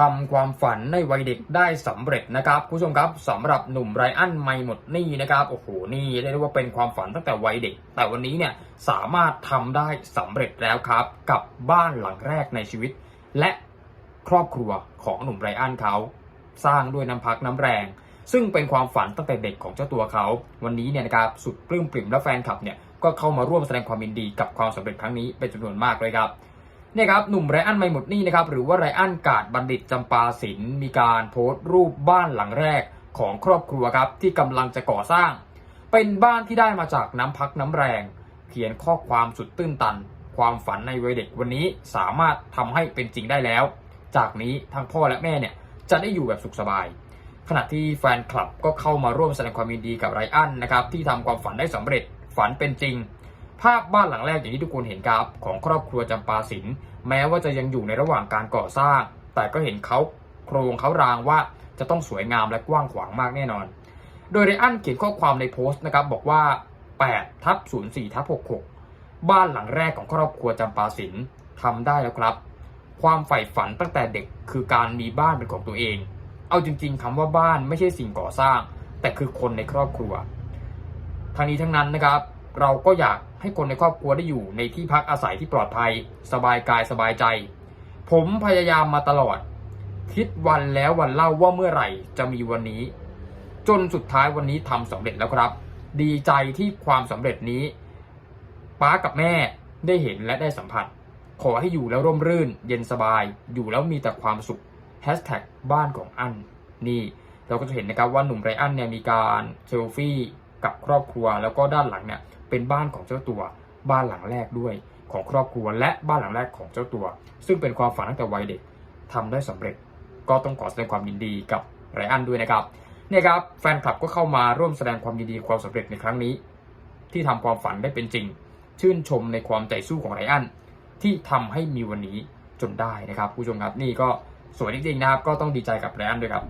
ทำความฝันในวัยเด็กได้สำเร็จนะครับคุณผู้ชมครับสำหรับหนุ่มไรอันไม่หมดนี่นะครับโอ้โหนี่เรียกได้ว่าเป็นความฝันตั้งแต่วัยเด็ก แต่วันนี้เนี่ยสามารถทำได้สำเร็จแล้วครับ กับบ้านหลังแรกในชีวิต และครอบครัวของหนุ่มไรอันเขา สร้างด้วยน้ำพักน้ำแรง ซึ่งเป็นความฝันตั้งแต่เด็กของเจ้าตัวเขา วันนี้เนี่ยนะครับสุดปลื้มปริ่มและแฟนคลับเนี่ยก็เข้ามาร่วมแสดงความยินดีกับความสำเร็จครั้งนี้เป็นจำนวนมากเลยครับ นี่ครับหนุ่มไรอันไม่หมดนี่นะครับหรือว่าไรอันกาดบัณฑิตจำปาศิลมีการโพสต์รูปบ้านหลังแรกของครอบครัวครับที่กำลังจะก่อสร้าง เป็นบ้านที่ได้มาจากน้ำพักน้ำแรง เขียนข้อความสุดตื้นตัน ความฝันในวัยเด็กวันนี้สามารถทำให้เป็นจริงได้แล้ว จากนี้ทั้งพ่อและแม่เนี่ยจะได้อยู่แบบสุขสบาย ขณะที่แฟนคลับก็เข้ามาร่วมแสดงความยินดีกับไรอันนะครับที่ทำความฝันได้สำเร็จฝันเป็นจริง ภาพบ้านหลังแรกอย่างที่ทุกคนเห็นครับของครอบครัวจำปาศิลป์แม้ว่าจะยังอยู่ในระหว่างการก่อสร้าง แต่ก็เห็นเขาโครงเขารางว่าจะต้องสวยงามและกว้างขวางมากแน่นอน โดยไรอันเขียนข้อความในโพสต์นะครับบอกว่า8ทับ04ทับ66 บ้านหลังแรกของครอบครัวจำปาศิลป์ทำได้แล้วครับ ความใฝ่ฝันตั้งแต่เด็กคือการมีบ้านเป็นของตัวเอง เอาจริงๆคำว่าบ้านไม่ใช่สิ่งก่อสร้าง แต่คือคนในครอบครัว ทั้งนี้ทั้งนั้นนะครับ เราก็อยาก ให้คนในครอบครัวได้อยู่ในที่พักอาศัยที่ปลอดภัย สบายกายสบายใจ ผมพยายามมาตลอด คิดวันแล้ววันเล่าว่าเมื่อไหร่จะมีวันนี้ จนสุดท้ายวันนี้ทำสำเร็จแล้วครับ ดีใจที่ความสำเร็จนี้ ป้ากับแม่ได้เห็นและได้สัมผัส ขอให้อยู่แล้วร่มรื่น เย็นสบาย อยู่แล้วมีแต่ความสุขแฮชแท็กบ้านของอันนี่เราก็จะเห็นนะครับว่าหนุ่มไรอันเนี่ยมีการเซลฟี่ กับครอบครัว แล้วก็ด้านหลังเนี่ยเป็นบ้านของเจ้าตัว บ้านหลังแรกด้วยของครอบครัว และบ้านหลังแรกของเจ้าตัว ซึ่งเป็นความฝันตั้งแต่วัยเด็กทำได้สำเร็จ ก็ต้องขอแสดงความยินดีกับไรอันด้วยนะครับเนี่ยครับแฟนคลับก็เข้ามาร่วมแสดงความยินดีความสำเร็จในครั้งนี้ ที่ทำความฝันได้เป็นจริง ชื่นชมในความใจสู้ของไรอันที่ทำให้มีวันนี้จนได้นะครับ ผู้ชมครับนี่ก็สวยจริงๆนะครับ ก็ต้องดีใจกับไรอันด้วยครับ